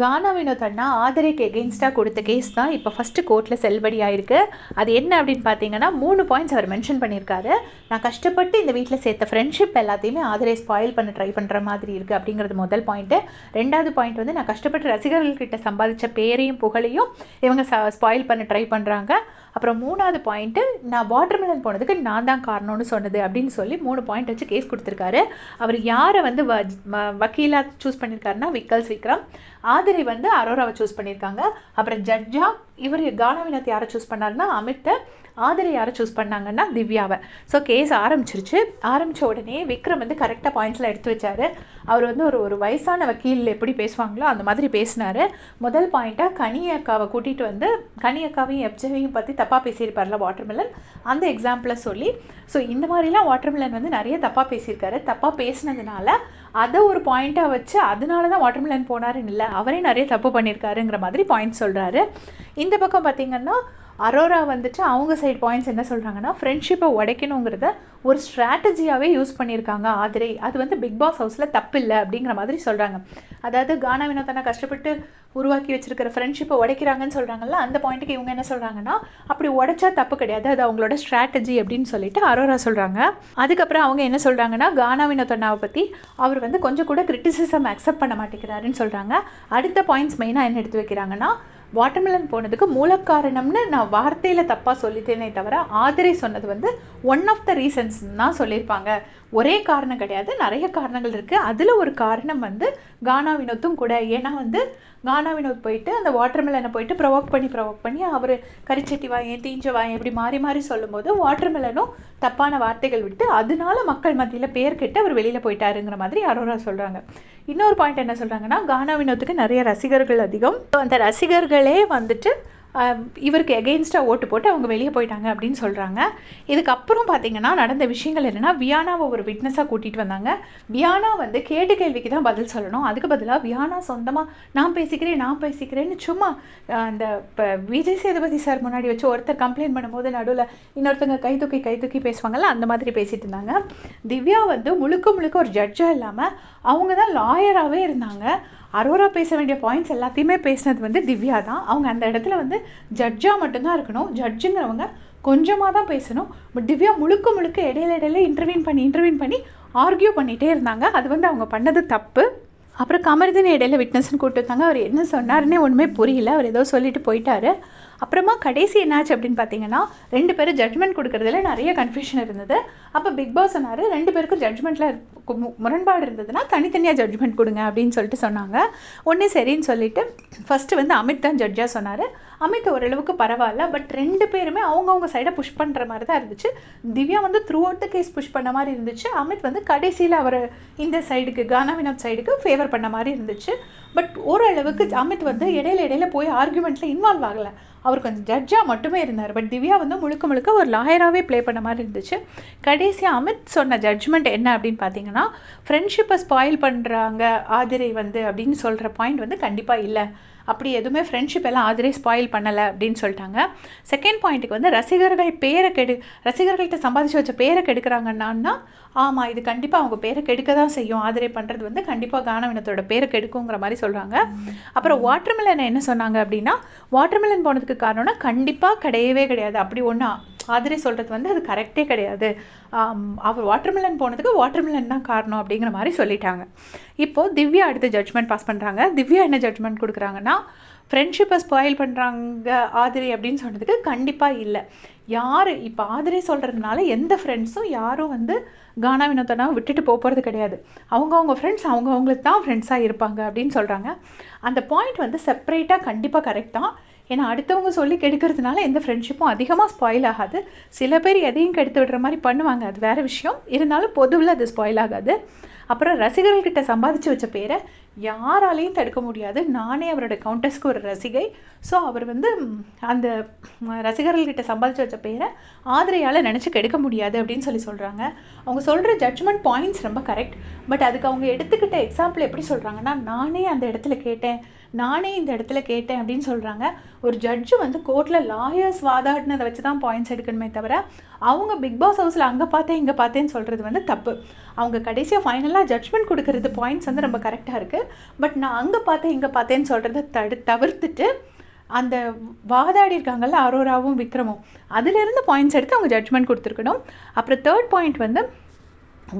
கானா வினோத் அண்ணா ஆதரிக்கு எகெயின்ஸ்டாக கொடுத்த கேஸ் தான் இப்போ ஃபஸ்ட்டு கோர்ட்டில் செல்லுபடி ஆயிருக்கு. அது என்ன அப்படின்னு பார்த்தீங்கன்னா மூணு பாயிண்ட்ஸ் அவர் மென்ஷன் பண்ணியிருக்காரு. நான் கஷ்டப்பட்டு இந்த வீட்டில் சேர்த்த ஃப்ரெண்ட்ஷிப் எல்லாத்தையுமே ஆதரை ஸ்பாயில் பண்ண ட்ரை பண்ணுற மாதிரி இருக்குது அப்படிங்கிறது முதல் பாயிண்ட்டு ரெண்டாவது பாயிண்ட் வந்து நான் கஷ்டப்பட்டு ரசிகர்கள்கிட்ட சம்பாதிச்ச பேரையும் புகழையும் இவங்க ஸ்பாயில் பண்ண ட்ரை பண்ணுறாங்க அப்புறம் மூணாவது பாயிண்ட்டு நான் வாட்டர்மெலன் போனதுக்கு நான் தான் காரணம்னு சொன்னது அப்படின்னு சொல்லி மூணு பாயிண்ட் வச்சு கேஸ் கொடுத்துருக்காரு. அவர் யாரை வந்து வ வக்கீலா சூஸ் பண்ணியிருக்காருன்னா விக்கல் விக்ரம் ஆதிரி வந்து அரோராவை சூஸ் பண்ணியிருக்காங்க அப்புறம் ஜட்ஜா இவர் கானவினத் யாரை சூஸ் பண்ணாருன்னா அமித்தை ஆதிரை யாரை சூஸ் பண்ணாங்கன்னா திவ்யாவை. ஸோ கேஸ் ஆரம்பிச்சிருச்சு. ஆரம்பித்த உடனே விக்ரம் வந்து கரெக்டாக பாயிண்ட்ஸில் எடுத்து வச்சாரு. அவர் வந்து ஒரு ஒரு வயசான வக்கீல் எப்படி பேசுவாங்களோ அந்த மாதிரி பேசினாரு. முதல் பாயிண்ட்டாக கனி அக்காவை கூட்டிகிட்டு வந்து கனி அக்காவையும் எப்ஜவையும் பற்றி தப்பாக பேசியிருப்பார்ல வாட்டர்மெலன் அந்த எக்ஸாம்பிளை சொல்லி ஸோ இந்த மாதிரிலாம் வாட்டர்மெலன் வந்து நிறைய தப்பாக பேசியிருக்காரு. தப்பாக பேசினதுனால அதை ஒரு பாயிண்ட்டாக வச்சு அதனால தான் வாட்டர்மெலன் போனாருன்னு இல்லை அவரே நிறைய தப்பு பண்ணியிருக்காருங்கிற மாதிரி பாயிண்ட் சொல்கிறாரு இந்த பக்கம் பார்த்திங்கன்னா அரோரா வந்துட்டு அவங்க சைடு பாயிண்ட்ஸ் என்ன சொல்கிறாங்கன்னா ஃப்ரெண்ட்ஷிப்பை உடைக்கணுங்கிறத ஒரு ஸ்ட்ராட்டஜியாகவே யூஸ் பண்ணியிருக்காங்க ஆதிரை. அது வந்து பிக் பாஸ் ஹவுஸில் தப்பு இல்லை அப்படிங்கிற மாதிரி சொல்கிறாங்க அதாவது கானா வினோதனா கஷ்டப்பட்டு உருவாக்கி வச்சிருக்கிற ஃப்ரெண்ட்ஷிப்பை உடைக்கிறாங்கன்னு சொல்கிறாங்கல்ல அந்த பாயிண்ட்டுக்கு இவங்க என்ன சொல்கிறாங்கன்னா அப்படி உடைச்சா தப்பு கிடையாது அது அவங்களோட ஸ்ட்ராட்டஜி அப்படின்னு சொல்லிட்டு அரோரா சொல்கிறாங்க அதுக்கப்புறம் அவங்க என்ன சொல்கிறாங்கன்னா கானா வினோதனாவை பற்றி அவர் வந்து கொஞ்சம் கூட கிரிட்டிசிசம் அக்செப்ட் பண்ண மாட்டேங்கிறாருன்னு சொல்கிறாங்க அடுத்த பாயிண்ட்ஸ் மெயினாக என்ன எடுத்து வைக்கிறாங்கன்னா வாட்டர்மெலன் போனதுக்கு மூலக்காரணம்னு நான் வார்த்தையில் தப்பாக சொல்லிட்டேனே தவிர ஆதிரை சொன்னது வந்து ஒன் ஆஃப் த ரீசன்ஸ் தான் சொல்லியிருப்பாங்க. ஒரே காரணம் கிடையாது நிறைய காரணங்கள் இருக்குது அதில் ஒரு காரணம் வந்து கானா வினோத்தும் கூட. ஏன்னா வந்து கானா வினோத் போயிட்டு அந்த வாட்டர்மெலனை போயிட்டு ப்ரொவோக் பண்ணி ப்ரொவோக் பண்ணி அவர் கரிச்சட்டி வாயன் தீஞ்ச வாயன் இப்படி மாறி மாறி சொல்லும்போது வாட்டர்மெலனும் தப்பான வார்த்தைகள் விட்டு அதனால மக்கள் மத்தியில் பேர் கெட்டு அவர் வெளியில் போயிட்டாருங்கிற மாதிரி அரோரா சொல்கிறாங்க இன்னொரு பாயிண்ட் என்ன சொல்கிறாங்கன்னா கானா வினோத்துக்கு நிறைய ரசிகர்கள் அதிகம். அந்த ரசிகர்களே வந்துட்டு இவருக்கு எகெயின்ஸ்டாக ஓட்டு போட்டு அவங்க வெளியே போயிட்டாங்க அப்படின்னு சொல்கிறாங்க இதுக்கப்புறம் பார்த்தீங்கன்னா நடந்த விஷயங்கள் என்னென்னா வியானாவை ஒரு விட்னஸாக கூட்டிகிட்டு வந்தாங்க. வியானா வந்து கேட்டு கேள்விக்கு தான் பதில் சொல்லணும். அதுக்கு பதிலாக வியானா சொந்தமாக நான் பேசிக்கிறேன் நான் பேசிக்கிறேன்னு சும்மா அந்த இப்போ விஜய் சேதுபதி சார் முன்னாடி வச்சு ஒருத்தர் கம்ப்ளைண்ட் பண்ணும்போது நடுவில் இன்னொருத்தங்க கை தூக்கி கை தூக்கி பேசுவாங்கல்ல அந்த மாதிரி பேசிகிட்டு இருந்தாங்க. திவ்யா வந்து முழுக்க முழுக்க ஒரு ஜட்ஜாக இல்லாமல் அவங்க தான் லாயராகவே இருந்தாங்க. அரோரா பேச வேண்டிய பாயிண்ட்ஸ் எல்லாத்தையுமே பேசினது வந்து திவ்யா தான். அவங்க அந்த இடத்துல வந்து ஜட்ஜாக மட்டும்தான் இருக்கணும். ஜட்ஜுங்கிறவங்க கொஞ்சமாக தான் பேசணும். பட் திவ்யா முழுக்க முழுக்க இடையில இடையில இன்டர்வீன் பண்ணி இன்டர்வியூன் பண்ணி ஆர்கியூ பண்ணிகிட்டே இருந்தாங்க. அது வந்து அவங்க பண்ணது தப்பு. அப்புறம் கமர்தின் இடையில விட்னஸ்னு கூப்பிட்டு வந்தாங்க அவர் என்ன சொன்னாருன்னே ஒன்றுமே புரியல. அவர் ஏதோ சொல்லிட்டு போயிட்டாரு. அப்புறமா கடைசி என்னாச்சு அப்படின்னு பார்த்தீங்கன்னா ரெண்டு பேரும் ஜட்மெண்ட் கொடுக்கறதுல நிறைய கன்ஃபியூஷன் இருந்தது. அப்போ பிக் பாஸ் சொன்னார் ரெண்டு பேருக்கும் ஜட்மெண்ட்டில் முரண்பாடு இருந்ததுன்னா தனித்தனியாக ஜட்மெண்ட் கொடுங்க அப்படின்னு சொல்லிட்டு சொன்னாங்க. ஒன்று சரின்னு சொல்லிட்டு ஃபஸ்ட்டு வந்து அமித் தான் ஜட்ஜாக சொன்னார். அமித் ஓரளவுக்கு பரவாயில்ல பட் ரெண்டு பேருமே அவங்கவுங்க சைடை புஷ் பண்ணுற மாதிரி தான் இருந்துச்சு. திவ்யா வந்து throughout the case push பண்ண மாதிரி இருந்துச்சு. அமித் வந்து கடைசியில் அவர் இந்த சைடுக்கு கானா வினோத் சைடுக்கு ஃபேவர் பண்ண மாதிரி இருந்துச்சு. பட் ஓரளவுக்கு அமித் வந்து இடையில இடையில போய் ஆர்குமெண்ட்டில் இன்வால்வ் ஆகலை. அவர் கொஞ்சம் ஜட்ஜாக மட்டுமே இருந்தார். பட் திவ்யா வந்து முழுக்க முழுக்க ஒரு லாயராகவே ப்ளே பண்ண மாதிரி இருந்துச்சு. கடைசியாக அமித் சொன்ன ஜட்ஜ்மெண்ட் என்ன அப்படின்னு பார்த்தீங்கன்னா ஃப்ரெண்ட்ஷிப்பை ஸ்பாயில் பண்ணுறாங்க ஆதிரை வந்து அப்படின்னு சொல்கிற பாயிண்ட் வந்து கண்டிப்பாக இல்லை. அப்படி எதுவுமே ஃப்ரெண்ட்ஷிப் எல்லாம் ஆதிரை ஸ்பாயில் பண்ணலை அப்படின்னு சொல்லிட்டாங்க. செகண்ட் பாயிண்ட்டுக்கு வந்து ரசிகர்கள் பேரை கெடு ரசிகர்கள்ட்ட சம்பாதிச்சு வச்ச பேரை கெடுக்கிறாங்கன்னா ஆமாம் இது கண்டிப்பாக அவங்க பேரை கெடுக்க தான் செய்யும். ஆதிரை பண்ணுறது வந்து கண்டிப்பாக கானவினத்தோட பேரை கெடுக்குங்கிற மாதிரி சொல்கிறாங்க அப்புறம் வாட்டர்மெலன் என்ன சொன்னாங்க அப்படின்னா வாட்டர்மெலன் போனதுக்கு காரணம்னா கண்டிப்பாக கிடையவே கிடையாது. அப்படி ஒன்றா ஆதிரை சொல்கிறது வந்து அது கரெக்டே கிடையாது. அவர் வாட்டர்மெலன் போனதுக்கு வாட்டர்மெலன் தான் காரணம் அப்படிங்கிற மாதிரி சொல்லிட்டாங்க. இப்போது திவ்யா அடுத்து ஜட்ஜ்மெண்ட் பாஸ் பண்ணுறாங்க திவ்யா என்ன ஜட்ஜ்மெண்ட் கொடுக்குறாங்கன்னா ஃப்ரெண்ட்ஷிப்பை ஸ்பாயில் பண்ணுறாங்க ஆதிரி அப்படின்னு சொன்னதுக்கு கண்டிப்பாக இல்லை. யார் இப்போ ஆதிரி சொல்கிறதுனால எந்த ஃப்ரெண்ட்ஸும் யாரும் வந்து கானா வினோத்தனா விட்டுட்டு போக போகிறது கிடையாது. அவங்கவுங்க ஃப்ரெண்ட்ஸ் அவங்கவுங்களுக்கு தான் ஃப்ரெண்ட்ஸாக இருப்பாங்க அப்படின்னு சொல்கிறாங்க அந்த பாயிண்ட் வந்து செப்பரேட்டாக கண்டிப்பாக கரெக்ட் தான். ஏன்னா அடுத்தவங்க சொல்லி கெடுக்கிறதுனால எந்த ஃப்ரெண்ட்ஷிப்பும் அதிகமாக ஸ்பாயில் ஆகாது. சில பேர் எதையும் கெடுத்து விடுற மாதிரி பண்ணுவாங்க. அது வேறு விஷயம். இருந்தாலும் பொதுவில் அது ஸ்பாயில் ஆகாது. அப்புறம் ரசிகர்கள்கிட்ட சம்பாதிச்சு வச்ச பேரை யாராலையும் தடுக்க முடியாது. நானே அவரோட கவுண்டர்ஸ்க்கு ஒரு ரசிகை. ஸோ அவர் வந்து அந்த ரசிகர்கள்கிட்ட சம்பாதிச்சு வச்ச பேரை ஆதிரையால் நினச்சி கெடுக்க முடியாது அப்படின்னு சொல்லி சொல்கிறாங்க அவங்க சொல்கிற ஜட்ஜ்மெண்ட் பாயிண்ட்ஸ் ரொம்ப கரெக்ட் பட் அதுக்கு அவங்க எடுத்துக்கிட்ட எக்ஸாம்பிள் எப்படி சொல்கிறாங்கன்னா நானே அந்த இடத்துல கேட்டேன். நானே இந்த இடத்துல கேட்டேன் அப்படின்னு சொல்கிறாங்க ஒரு ஜட்ஜு வந்து கோர்ட்டில் லாயர்ஸ் வாதாடினதை வச்சு தான் பாயிண்ட்ஸ் எடுக்கணுமே தவிர அவங்க பிக் பாஸ் ஹவுஸில் அங்கே பார்த்தேன் இங்கே பார்த்தேன்னு சொல்கிறது வந்து தப்பு. அவங்க கடைசியாக ஃபைனலாக ஜட்ஜ்மெண்ட் கொடுக்கறது பாயிண்ட்ஸ் வந்து ரொம்ப கரெக்டாக இருக்குது பட் நான் அங்கே பார்த்தேன் இங்கே பார்த்தேன்னு சொல்கிறத தடு தவிர்த்துட்டு அந்த வாதாடி இருக்காங்கல்ல அரோராவும் விக்ரமும் அதுலேருந்து பாயிண்ட்ஸ் எடுத்து அவங்க ஜட்ஜ்மெண்ட் கொடுத்துருக்கணும். அப்புறம் தேர்ட் பாயிண்ட் வந்து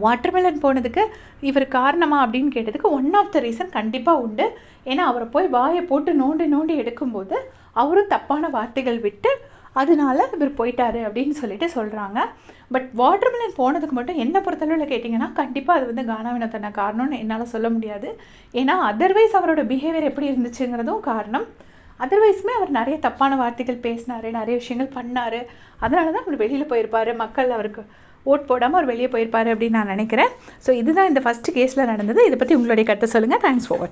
வாட்டர்மெலன் போனதுக்கு இவர் காரணமா அப்படின்னு கேட்டதுக்கு ஒன் ஆஃப் த ரீசன் கண்டிப்பாக உண்டு. ஏன்னா அவரை போய் வாயை போட்டு நோண்டி நோண்டி எடுக்கும்போது அவரும் தப்பான வார்த்தைகள் விட்டு அதனால இவர் போயிட்டாரு அப்படின்னு சொல்லிட்டு சொல்கிறாங்க பட் வாட்டர்மெலன் போனதுக்கு மட்டும் என்ன பொறுத்தளவில் கேட்டிங்கன்னா கண்டிப்பாக அது வந்து கானாவினத்தன காரணம்னு என்னால் சொல்ல முடியாது. ஏன்னா அதர்வைஸ் அவரோட பிஹேவியர் எப்படி இருந்துச்சுங்கிறதும் காரணம். அதர்வைஸுமே அவர் நிறைய தப்பான வார்த்தைகள் பேசினார் நிறைய விஷயங்கள் பண்ணார். அதனால தான் அவர் வெளியில் போயிருப்பார். மக்கள் அவருக்கு ஓட் போடாமல் அவர் வெளியே போயிருப்பார் அப்படின்னு நான் நினைக்கிறேன். ஸோ இதுதான் இந்த ஃபஸ்ட்டு கேஸில் நடந்தது. இதை பற்றி உங்களுடைய கருத்தை சொல்லுங்கள் தேங்க்ஸ் ஃபார் வாட்சிங்